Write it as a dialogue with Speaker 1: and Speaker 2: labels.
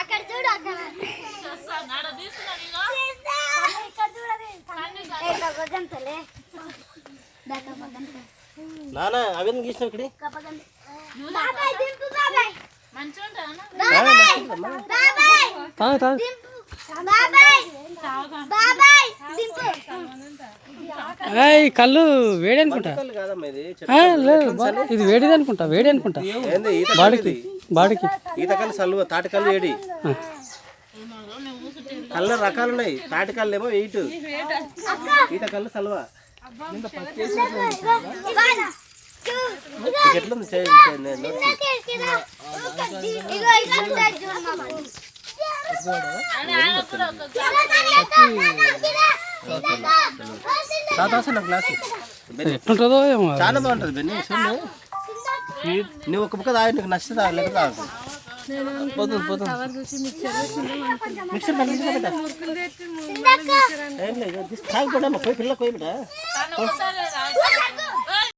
Speaker 1: అక్కడ చూడు అక్కడ.
Speaker 2: నానా అవన్నీ గీసిన ఇక్కడ?
Speaker 3: తాగు తాగు
Speaker 1: దింపు బాబాయ్. బాబాయ్ దింపు
Speaker 3: ఏయ్ కళ్ళు వేడి అనుకుంటా. లేదు ఇది వేడిది అనుకుంటా వేడి అనుకుంటా. బాడీకి. బాడీకి
Speaker 2: ఈత కళ్ళు సల్వ తాటి కళ్ళు ఏడి కళ్ళ రకాలు ఉన్నాయి తాటి కళ్ళు ఏమో ఎయిట్ ఈత కళ్ళు సల్వ ఎట్లుంది.
Speaker 3: ఎట్లుంటుందో ఏమో
Speaker 2: చాలా బాగుంటుంది బెన్ని నువ్వు ఒక ముక్క తాగి నీకు నచ్చితే తాగు లేకపోతే తాగు. పోతుంది పోతుంది. మిక్సర్ ఏం లేదు పోయి పిల్ల పోయి బిడ్డ